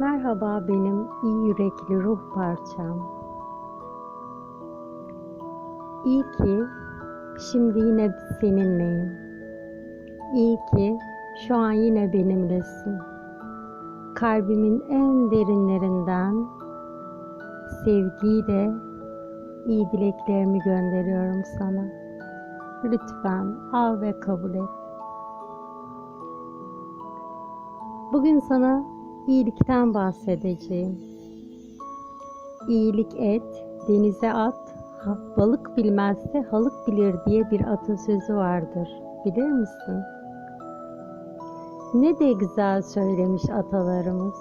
Merhaba benim iyi yürekli ruh parçam. İyi ki şimdi yine seninleyim. İyi ki şu an yine benimlesin. Kalbimin en derinlerinden sevgiyle iyi dileklerimi gönderiyorum sana. Lütfen al ve kabul et. Bugün sana iyilikten bahsedeceğim. İyilik et, denize at, balık bilmezse halık bilir diye bir atasözü vardır. Bilir misin? Ne de güzel söylemiş atalarımız.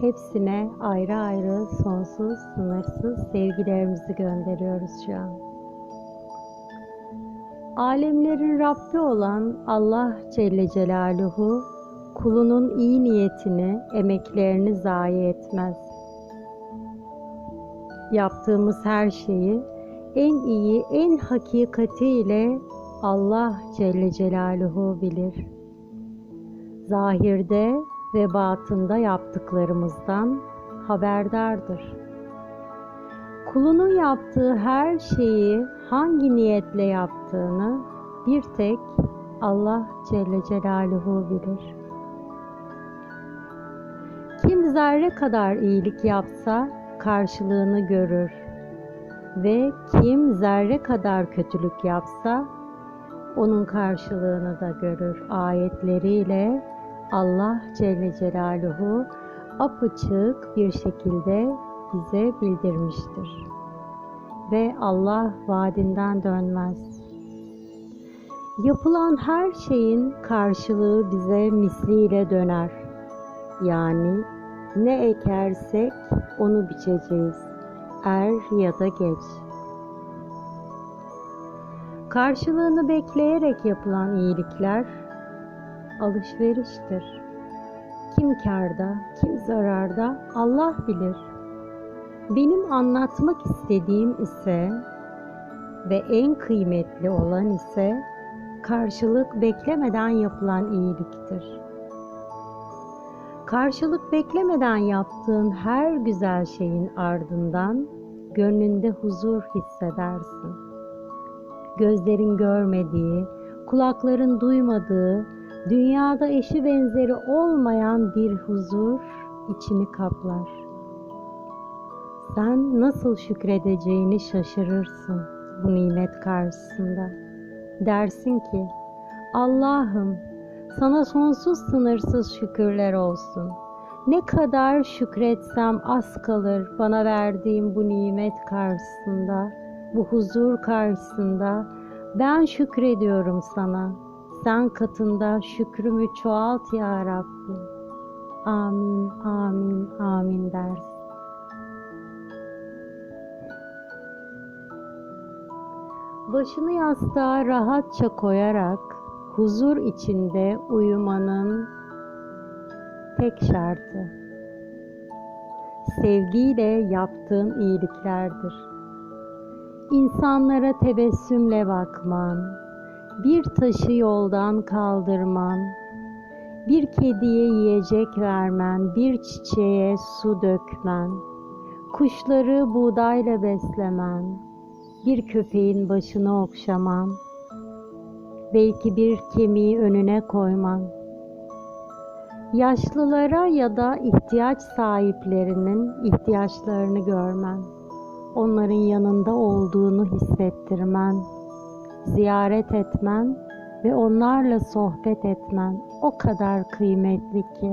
Hepsine ayrı ayrı sonsuz, sınırsız sevgilerimizi gönderiyoruz şu an. Alemlerin Rabbi olan Allah Celle Celaluhu kulunun iyi niyetini, emeklerini zayi etmez. Yaptığımız her şeyi en iyi, en hakikatiyle Allah Celle Celaluhu bilir. Zahirde ve batında yaptıklarımızdan haberdardır. Kulunun yaptığı her şeyi hangi niyetle yaptığını bir tek Allah Celle Celaluhu bilir. Zerre kadar iyilik yapsa karşılığını görür ve kim zerre kadar kötülük yapsa onun karşılığını da görür. Ayetleriyle Allah Celle Celaluhu apaçık bir şekilde bize bildirmiştir. Ve Allah vaadinden dönmez. Yapılan her şeyin karşılığı bize misliyle döner. Yani ne ekersek onu biçeceğiz. Er ya da geç. Karşılığını bekleyerek yapılan iyilikler alışveriştir. Kim kârda, kim zararda Allah bilir. Benim anlatmak istediğim ise ve en kıymetli olan ise karşılık beklemeden yapılan iyiliktir. Karşılık beklemeden yaptığın her güzel şeyin ardından gönlünde huzur hissedersin. Gözlerin görmediği, kulakların duymadığı, dünyada eşi benzeri olmayan bir huzur içini kaplar. Sen nasıl şükredeceğini şaşırırsın bu nimet karşısında. Dersin ki, Allah'ım sana sonsuz sınırsız şükürler olsun. Ne kadar şükretsem az kalır bana verdiğin bu nimet karşısında, bu huzur karşısında. Ben şükrediyorum sana. Sen katında şükrümü çoğalt ya Rabbi. Amin, amin, amin dersin. Başını yastığa rahatça koyarak huzur içinde uyumanın tek şartı sevgiyle yaptığın iyiliklerdir. İnsanlara tebessümle bakman, bir taşı yoldan kaldırman, bir kediye yiyecek vermen, bir çiçeğe su dökmen, kuşları buğdayla beslemen, bir köpeğin başını okşaman, belki bir kemiği önüne koyman, yaşlılara ya da ihtiyaç sahiplerinin ihtiyaçlarını görmen, onların yanında olduğunu hissettirmen, ziyaret etmen ve onlarla sohbet etmen o kadar kıymetli ki.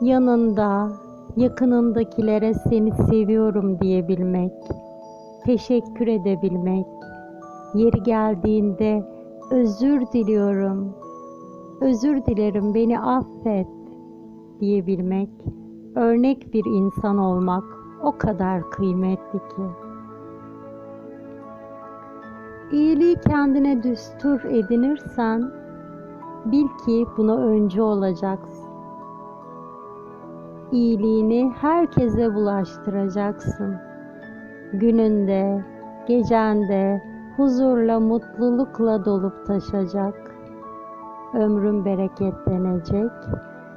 Yanında, yakınındakilere seni seviyorum diyebilmek, teşekkür edebilmek, yeri geldiğinde özür diliyorum, özür dilerim beni affet diyebilmek, örnek bir insan olmak o kadar kıymetli ki. İyiliği kendine düstur edinirsen bil ki buna öncü olacaksın. İyiliğini herkese bulaştıracaksın. Gününde, gecende huzurla, mutlulukla dolup taşacak. Ömrün bereketlenecek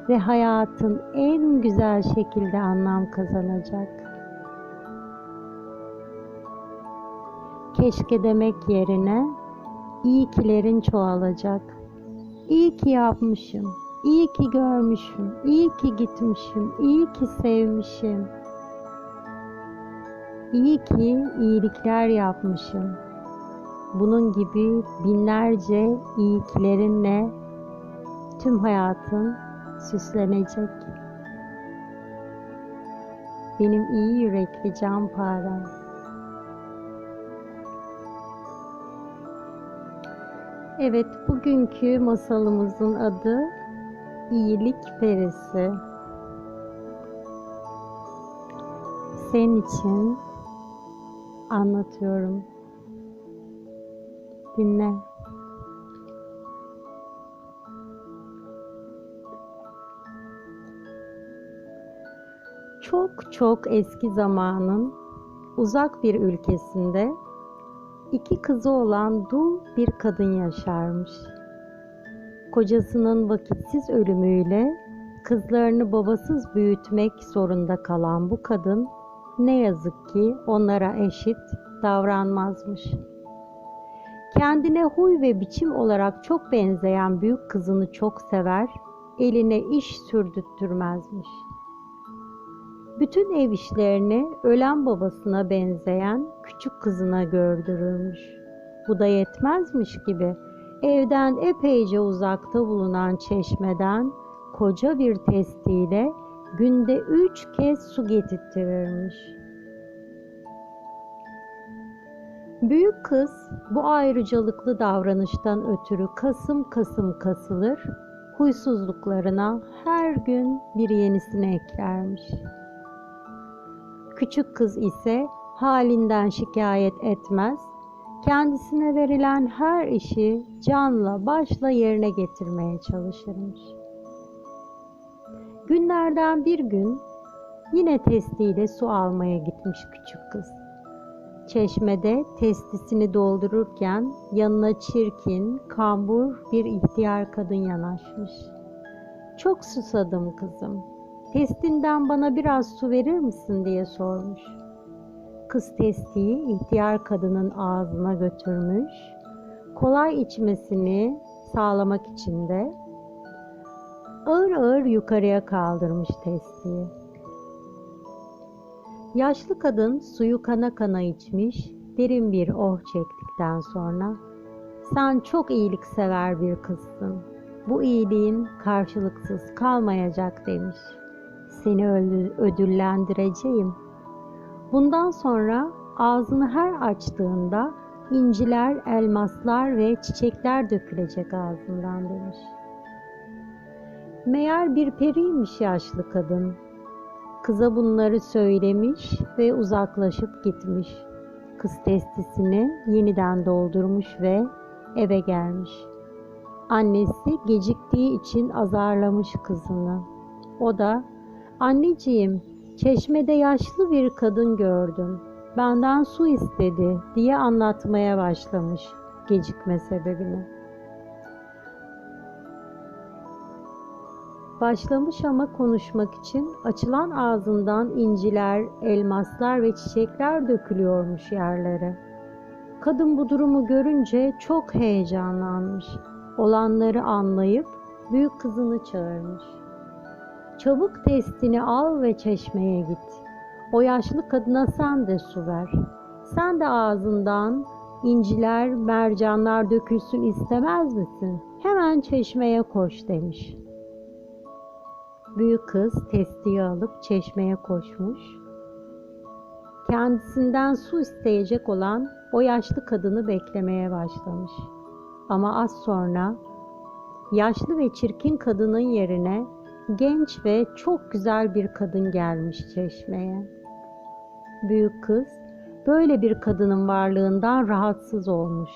ve hayatın en güzel şekilde anlam kazanacak. Keşke demek yerine iyi kilerin çoğalacak. İyi ki yapmışım, iyi ki görmüşüm, iyi ki gitmişim, iyi ki sevmişim. İyi ki iyilikler yapmışım. Bunun gibi binlerce iyiliklerinle tüm hayatın süslenecek. Benim iyi yürekli can parem. Evet, bugünkü masalımızın adı İyilik Perisi. Senin için anlatıyorum. Dinle. Çok çok eski zamanın uzak bir ülkesinde iki kızı olan dul bir kadın yaşarmış. Kocasının vakitsiz ölümüyle kızlarını babasız büyütmek zorunda kalan bu kadın ne yazık ki onlara eşit davranmazmış. Kendine huy ve biçim olarak çok benzeyen büyük kızını çok sever, eline iş sürdürtmezmiş. Bütün ev işlerini ölen babasına benzeyen küçük kızına gördürürmüş. Bu da yetmezmiş gibi evden epeyce uzakta bulunan çeşmeden koca bir testiyle günde üç kez su getirtirirmiş. Büyük kız bu ayrıcalıklı davranıştan ötürü kasım kasım kasılır, huysuzluklarına her gün bir yenisini eklermiş. Küçük kız ise halinden şikayet etmez, kendisine verilen her işi canla başla yerine getirmeye çalışırmış. Günlerden bir gün yine testiyle su almaya gitmiş küçük kız. Çeşmede testisini doldururken yanına çirkin, kambur bir ihtiyar kadın yanaşmış. Çok susadım kızım. Testinden bana biraz su verir misin diye sormuş. Kız testiyi ihtiyar kadının ağzına götürmüş. Kolay içmesini sağlamak için de ağır ağır yukarıya kaldırmış testiyi. Yaşlı kadın suyu kana kana içmiş, derin bir oh çektikten sonra sen çok iyiliksever bir kızsın. Bu iyiliğin karşılıksız kalmayacak demiş. Seni ödüllendireceğim. Bundan sonra ağzını her açtığında inciler, elmaslar ve çiçekler dökülecek ağzından demiş. Meğer bir periymiş yaşlı kadın. Kıza bunları söylemiş ve uzaklaşıp gitmiş. Kız testisini yeniden doldurmuş ve eve gelmiş. Annesi geciktiği için azarlamış kızını. O da, anneciğim çeşmede yaşlı bir kadın gördüm. Benden su istedi diye anlatmaya başlamış gecikme sebebini. Başlamış ama konuşmak için açılan ağzından inciler, elmaslar ve çiçekler dökülüyormuş yerlere. Kadın bu durumu görünce çok heyecanlanmış. Olanları anlayıp büyük kızını çağırmış. Çabuk testini al ve çeşmeye git. O yaşlı kadına sen de su ver. Sen de ağzından inciler, mercanlar dökülsün istemez misin? Hemen çeşmeye koş demiş.'' Büyük kız testiyi alıp çeşmeye koşmuş. Kendisinden su isteyecek olan o yaşlı kadını beklemeye başlamış. Ama az sonra yaşlı ve çirkin kadının yerine genç ve çok güzel bir kadın gelmiş çeşmeye. Büyük kız böyle bir kadının varlığından rahatsız olmuş.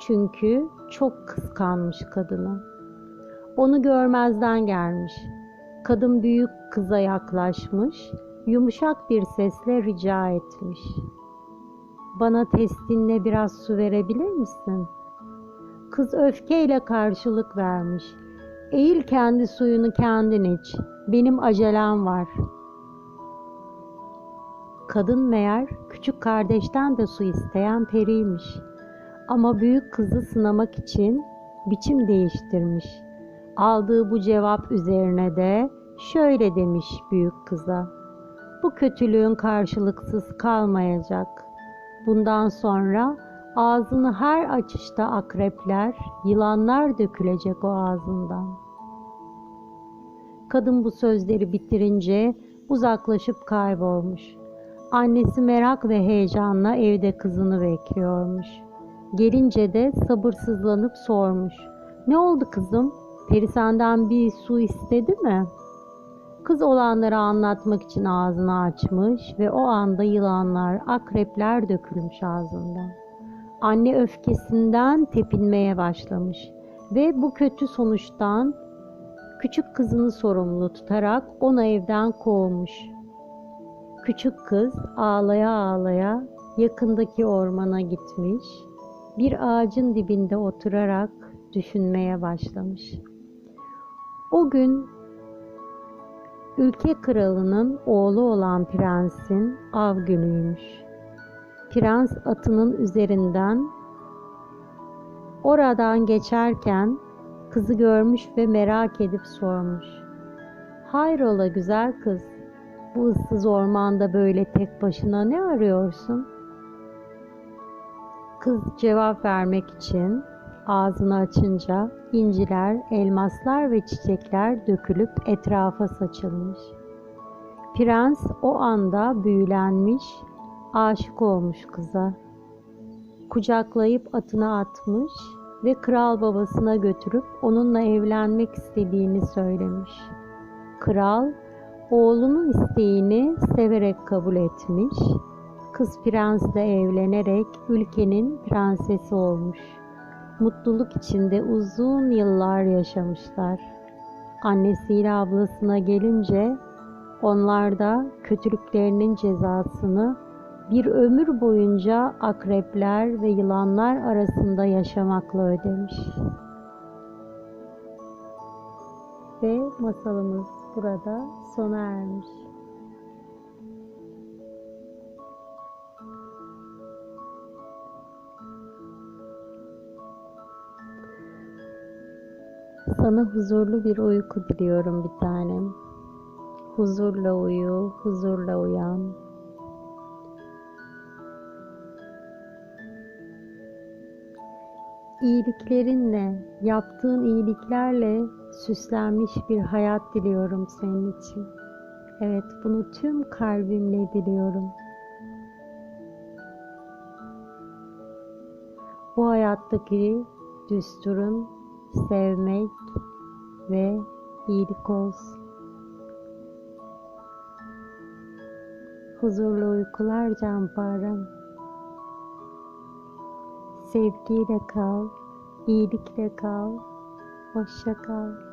Çünkü çok kıskanmış kadını. Onu görmezden gelmiş Kadın büyük kıza yaklaşmış, yumuşak bir sesle rica etmiş. Bana testinle biraz su verebilir misin? Kız öfkeyle karşılık vermiş. Eğil kendi suyunu kendin iç. Benim acelem var. Kadın meğer küçük kardeşten de su isteyen periymiş. Ama büyük kızı sınamak için biçim değiştirmiş. Aldığı bu cevap üzerine de şöyle demiş büyük kıza. Bu kötülüğün karşılıksız kalmayacak. Bundan sonra ağzını her açışta akrepler, yılanlar dökülecek o ağzından. Kadın bu sözleri bitirince uzaklaşıp kaybolmuş. Annesi merak ve heyecanla evde kızını bekliyormuş. Gelince de sabırsızlanıp sormuş. Ne oldu kızım? Peri senden bir su istedi mi? Kız olanları anlatmak için ağzını açmış ve o anda yılanlar, akrepler dökülmüş ağzından. Anne öfkesinden tepinmeye başlamış ve bu kötü sonuçtan küçük kızını sorumlu tutarak onu evden kovmuş. Küçük kız ağlaya ağlaya yakındaki ormana gitmiş, bir ağacın dibinde oturarak düşünmeye başlamış. O gün ülke kralının oğlu olan prensin av günüymüş. Prens atının üzerinden oradan geçerken kızı görmüş ve merak edip sormuş. Hayrola güzel kız, bu ıssız ormanda böyle tek başına ne arıyorsun? Kız cevap vermek için ağzını açınca inciler, elmaslar ve çiçekler dökülüp etrafa saçılmış. Prens o anda büyülenmiş, aşık olmuş kıza. Kucaklayıp atına atmış ve kral babasına götürüp onunla evlenmek istediğini söylemiş. Kral oğlunun isteğini severek kabul etmiş. Kız prensle evlenerek ülkenin prensesi olmuş. Mutluluk içinde uzun yıllar yaşamışlar. Annesiyle ablasına gelince onlar da kötülüklerinin cezasını bir ömür boyunca akrepler ve yılanlar arasında yaşamakla ödemiş. Ve masalımız burada sona ermiş. Sana huzurlu bir uyku diliyorum bir tanem. Huzurla uyu, huzurla uyan. İyiliklerinle, yaptığın iyiliklerle süslenmiş bir hayat diliyorum senin için. Evet, bunu tüm kalbimle diliyorum. Bu hayattaki düsturun sevmek ve iyilik olsun. Huzurlu uykular canparem. Sevgiyle kal, iyilikle kal, hoşça kal.